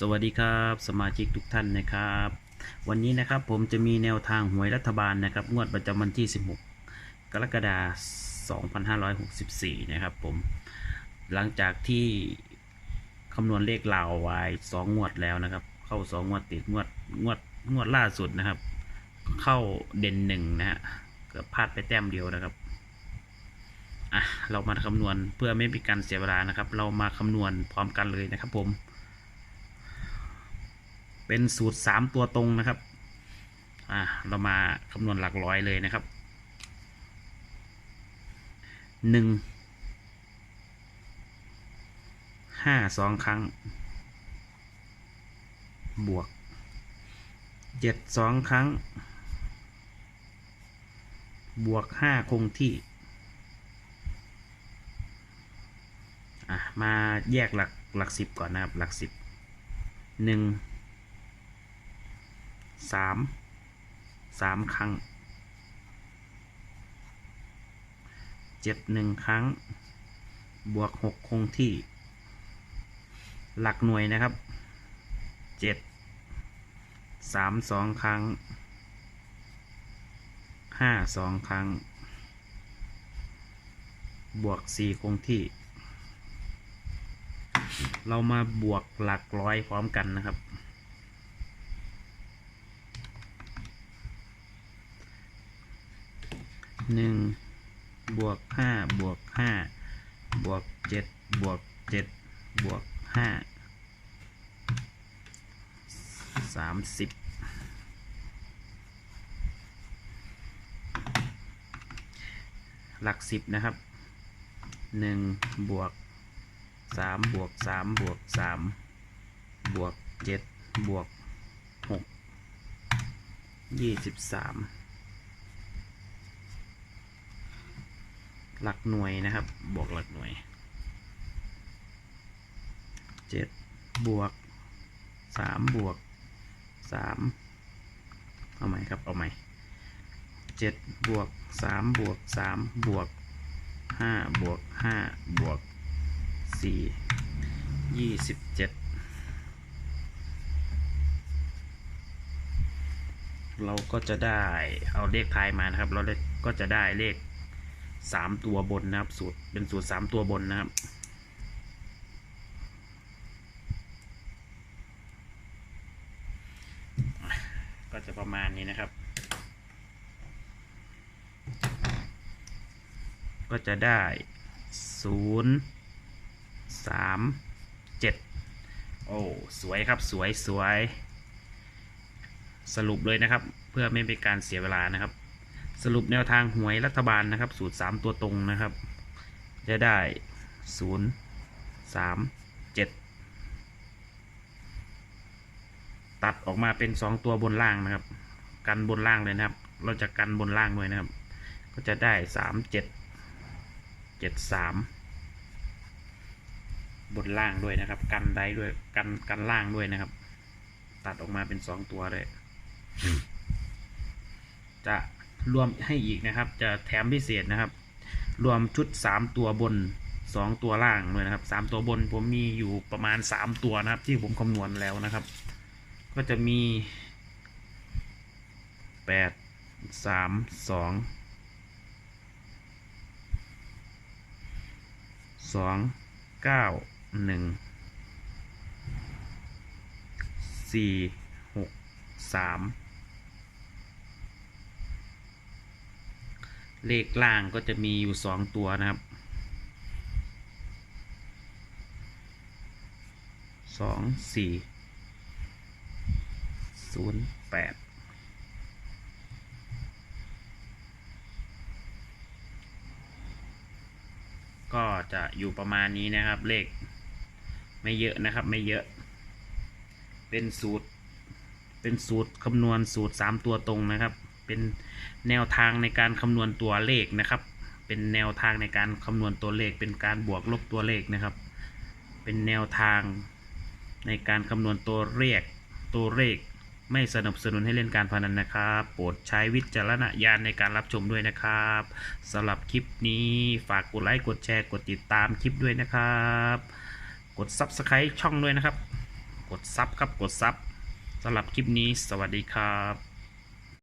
สวัสดีครับสมาชิกทุกท่านนะครับ วันนี้นะครับผมจะมีแนวทางหวยรัฐบาลนะครับ งวดประจำวันที่ 16 กรกฎาคม 2564 นะครับผม หลังจากที่คำนวณเลขลาไว้สองงวดแล้วนะครับ เข้าสองงวดติดงวดงวดงวดล่าสุดนะครับ เข้าเด่นหนึ่งนะฮะเกือบพลาดไปแต้มเดียวนะครับอะเรามาคำนวณเพื่อไม่เป็นการเสียเวลานะครับ เรามาคำนวณพร้อมกันเลยนะครับผม เป็นสูตรสามตัวตรงนะครับ อะเรามาคำนวณหลักร้อยเลยนะครับหนึ่งห้าสองครั้ง บวกเจ็ดสองครั้ง บวกห้าคงที่อะมาแยกหลักหลักสิบก่อนนะครับ หลักสิบหนึ่ง สามสามครั้งเจ็ดหนึ่งครั้ง บวกหกคงที่ หลักหน่วยนะครับเจ็ดสามสองครั้งห้าสองครั้ง บวกสี่คงที่ เรามาบวกหลักร้อยพร้อมกันนะครับ หนึ่งบวกห้าบวกห้าบวกเจ็ดบวกเจ็ดบวกห้าสามสิบหลักสิบนะครับหนึ่งบวกสามบวกสามบวกสามบวกเจ็ดบวกหกยี่สิบสาม หลักหน่วยนะครับ บวกหลักหน่วยเจ็ดบวกสามบวกสามเอาใหม่ครับ เอาใหม่เจ็ดบวกสามบวกสามบวกห้าบวกห้าบวกสี่ยี่สิบเจ็ดเราก็จะได้เอาเลขท้ายมานะครับ เราได้ก็จะได้เลข สามตัวบนนะครับ สูตรเป็นสูตรสามตัวบนนะครับ ก็จะประมาณนี้นะครับ ก็จะได้ศูนย์สามเจ็ดโอ้สวยครับสวยสวยสรุปเลยนะครับ เพื่อไม่เป็นการเสียเวลานะครับ สรุปแนวทางหวยรัฐบาลนะครับ สูตร 3 ตัวตรงนะครับ จะได้ 0 3 7 ตัดออกมาเป็น 2 ตัวบนล่างนะครับ กันบนล่างเลยนะครับ เราจะกันบนล่างด้วยนะครับ ก็จะได้ 3 7 7 3 บนล่างด้วยนะครับ กันได้ด้วยกันกันล่างด้วยนะครับ ตัดออกมาเป็น 2 ตัวเลยจะ รวมให้อีกนะครับ จะแถมพิเศษนะครับ รวมชุด 3 ตัวบน 2 ตัวล่างด้วยนะครับ 3 ตัวบนผมมีอยู่ประมาณ 3 ตัวนะครับ ที่ผมคำนวณแล้วนะครับ ก็จะมี 8 3 2 2 9 1 4 6 3 เลขล่างก็จะมีอยู่สองตัวนะครับสองสี่ศูนย์แปดก็จะอยู่ประมาณนี้นะครับ เลข ไม่เยอะนะครับไม่เยอะ เป็นสูตร เป็นสูตรคำนวณสูตรสามตัวตรงนะครับ เป็นแนวทางในการคำนวณตัวเลขนะครับ เป็นแนวทางในการคำนวณตัวเลข เป็นการบวกลบตัวเลขนะครับ เป็นแนวทางในการคำนวณตัวเลขตัวเลขไม่สนับสนุนให้เล่นการพนันนะครับ โปรดใช้วิจารณญาณในการรับชมด้วยนะครับสำหรับคลิปนี้ฝากกดไลค์กดแชร์กดติดตามคลิปด้วยนะครับ กด Subscribe ช่องด้วยนะครับ กดซับครับกดซับสำหรับคลิปนี้สวัสดีครับ